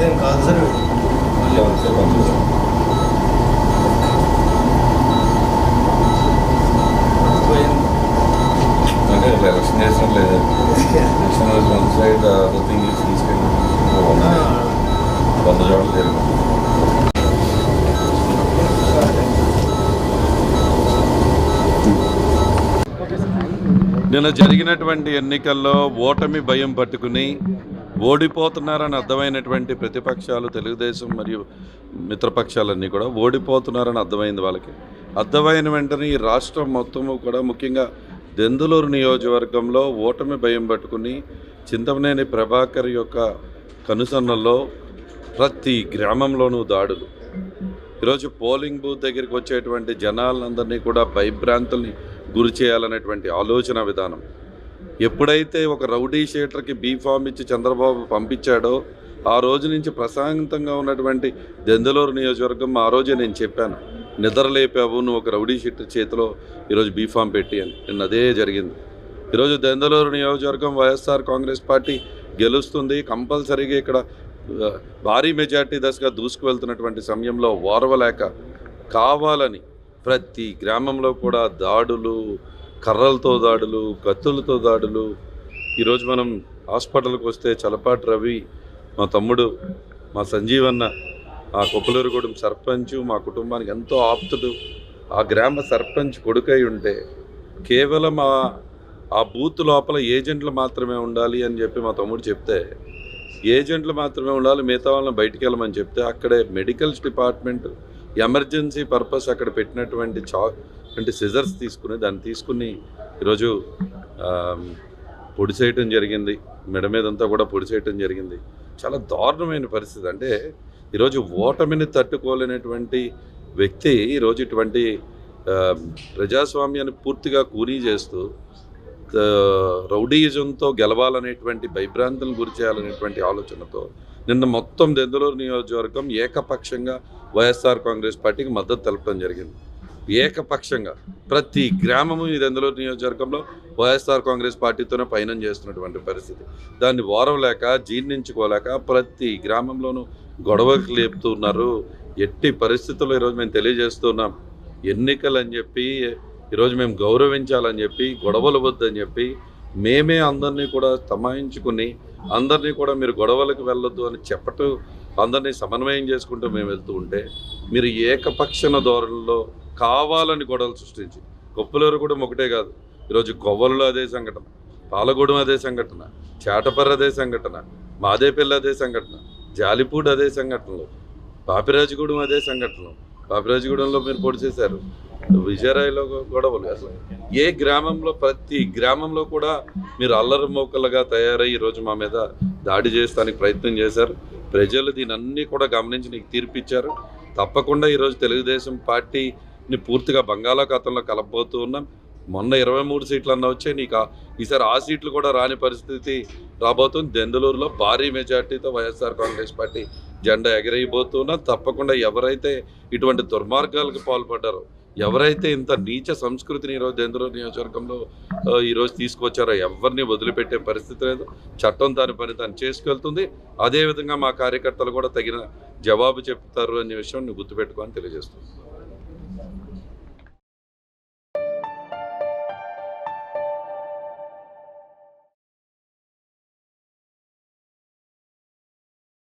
ఇదేం కాదు సార్. లేదు. నిన్న జరిగినటువంటి ఎన్నికల్లో ఓటమి భయం పట్టుకుని ఓడిపోతున్నారని అర్థమైనటువంటి ప్రతిపక్షాలు తెలుగుదేశం మరియు మిత్రపక్షాలన్నీ కూడా ఓడిపోతున్నారని అర్థమైంది వాళ్ళకి. అర్థమైన వెంటనే ఈ రాష్ట్రం మొత్తము కూడా ముఖ్యంగా దెందులూరు నియోజకవర్గంలో ఓటమి భయం పట్టుకుని చింతమనేని ప్రభాకర్ యొక్క కనుసన్నల్లో ప్రతి గ్రామంలోనూ దాడులు. ఈరోజు పోలింగ్ బూత్ దగ్గరికి వచ్చేటువంటి జనాలందరినీ కూడా భయభ్రాంతుల్ని గురి చేయాలనేటువంటి ఆలోచన విధానం. ఎప్పుడైతే ఒక రౌడీ షీటర్కి బీఫామ్ ఇచ్చి చంద్రబాబు పంపించాడో ఆ రోజు నుంచి ప్రశాంతంగా ఉన్నటువంటి దెందలూరు నియోజకవర్గం ఆ రోజే నేను చెప్పాను. నిద్రలేపావు నువ్వు ఒక రౌడీ షీటర్ చేతిలో ఈరోజు బీఫామ్ పెట్టి అని. నిన్న అదే జరిగింది. ఈరోజు దెందలూరు నియోజకవర్గం వైఎస్ఆర్ కాంగ్రెస్ పార్టీ గెలుస్తుంది. కంపల్సరీగా ఇక్కడ భారీ మెజార్టీ దశగా దూసుకువెళ్తున్నటువంటి సమయంలో ఓర్వలేక కావాలని ప్రతి గ్రామంలో కూడా దాడులు కర్రలతో దాడులు కత్తులతో దాడులు. ఈరోజు మనం హాస్పిటల్కి వస్తే చలపాటి రవి మా తమ్ముడు మా సంజీవన్న ఆ కొప్పలూరుగూడెం సర్పంచ్ మా కుటుంబానికి ఎంతో ఆప్తుడు. ఆ గ్రామ సర్పంచ్ కొడుకై ఉంటే కేవలం ఆ ఆ బూత్ లోపల ఏజెంట్లు మాత్రమే ఉండాలి అని చెప్పి మా తమ్ముడు చెప్తే ఏజెంట్లు మాత్రమే ఉండాలి మిగతా వాళ్ళని బయటికి వెళ్ళమని చెప్తే అక్కడే మెడికల్స్ డిపార్ట్మెంట్ ఎమర్జెన్సీ పర్పస్ అక్కడ పెట్టినటువంటి చా అంటే సిజర్స్ తీసుకుని దాన్ని తీసుకుని ఈరోజు పొడి చేయటం జరిగింది. మెడ మీదంతా కూడా పొడి చేయటం జరిగింది. చాలా దారుణమైన పరిస్థితి. అంటే ఈరోజు ఓటమిని తట్టుకోలేనటువంటి వ్యక్తి ఈరోజు ఇటువంటి ప్రజాస్వామ్యాన్ని పూర్తిగా కూనీ చేస్తూ ఆ, రౌడీయిజంతో గెలవాలనేటువంటి భయభ్రాంతులను గురి చేయాలనేటువంటి ఆలోచనతో నిన్న మొత్తం దెందులూరు నియోజకవర్గం ఏకపక్షంగా వైఎస్ఆర్ కాంగ్రెస్ పార్టీకి మద్దతు తెలపడం జరిగింది. ఏకపక్షంగా ప్రతి గ్రామము ఇది ఎందులో నియోజకవర్గంలో వైఎస్ఆర్ కాంగ్రెస్ పార్టీతోనే పయనం చేస్తున్నటువంటి పరిస్థితి. దాన్ని ఓరవలేక జీర్ణించుకోలేక ప్రతి గ్రామంలోనూ గొడవకు లేపుతున్నారు. ఎట్టి పరిస్థితుల్లో ఈరోజు మేము తెలియజేస్తున్నాం ఎన్నికలని చెప్పి ఈరోజు మేము గౌరవించాలని చెప్పి గొడవలు వద్దని చెప్పి మేమే అందరినీ కూడా తమాయించుకుని అందరినీ కూడా మీరు గొడవలకు వెళ్ళొద్దు అని చెప్పటం అందరినీ సమన్వయం చేసుకుంటూ మేము వెళ్తూ ఉంటే మీరు ఏకపక్షణ ధోరణిలో కావాలని గొడవలు సృష్టించి కొప్పులూరు కూడా ఒకటే కాదు. ఈరోజు కొవ్వలలో అదే సంఘటన పాలగూడెం అదే సంఘటన చేటపర్ర అదే సంఘటన మాదేపల్లి అదే సంఘటన జాలిపూడి అదే సంఘటనలు పాపిరాజగూడెం అదే సంఘటనలు. పాపిరాజగూడెంలో మీరు పొడి చేశారు. విజయరాయలో గొడవలు అసలు. ఏ గ్రామంలో ప్రతి గ్రామంలో కూడా మీరు అల్లరి మోకలుగా తయారై ఈరోజు మా మీద దాడి చేస్తానికి ప్రయత్నం చేశారు. ప్రజలు దీని అన్నీ కూడా గమనించి నీకు తీర్పిచ్చారు. తప్పకుండా ఈరోజు తెలుగుదేశం పార్టీ ని పూర్తిగా బంగాళాఖాతంలో కలపబోతూ ఉన్నాం. మొన్న ఇరవై మూడు సీట్లు అన్న వచ్చాయి. నీకు ఈసారి ఆ సీట్లు కూడా రాని పరిస్థితి రాబోతుంది. దెందలూరులో భారీ మెజార్టీతో వైఎస్ఆర్ కాంగ్రెస్ పార్టీ జెండా ఎగరేయబోతున్నా తప్పకుండా ఎవరైతే ఇటువంటి దుర్మార్గాలకు పాల్పడ్డారో ఎవరైతే ఇంత నీచ సంస్కృతిని ఈరోజు దెందలూరు నియోజకవర్గంలో ఈరోజు తీసుకొచ్చారో ఎవరిని వదిలిపెట్టే పరిస్థితి లేదు. చట్టం దాని పని తాను చేసుకెళ్తుంది. అదేవిధంగా మా కార్యకర్తలు కూడా తగిన జవాబు చెప్తారు అనే విషయం నువ్వు గుర్తుపెట్టుకొని తెలియజేస్తుంది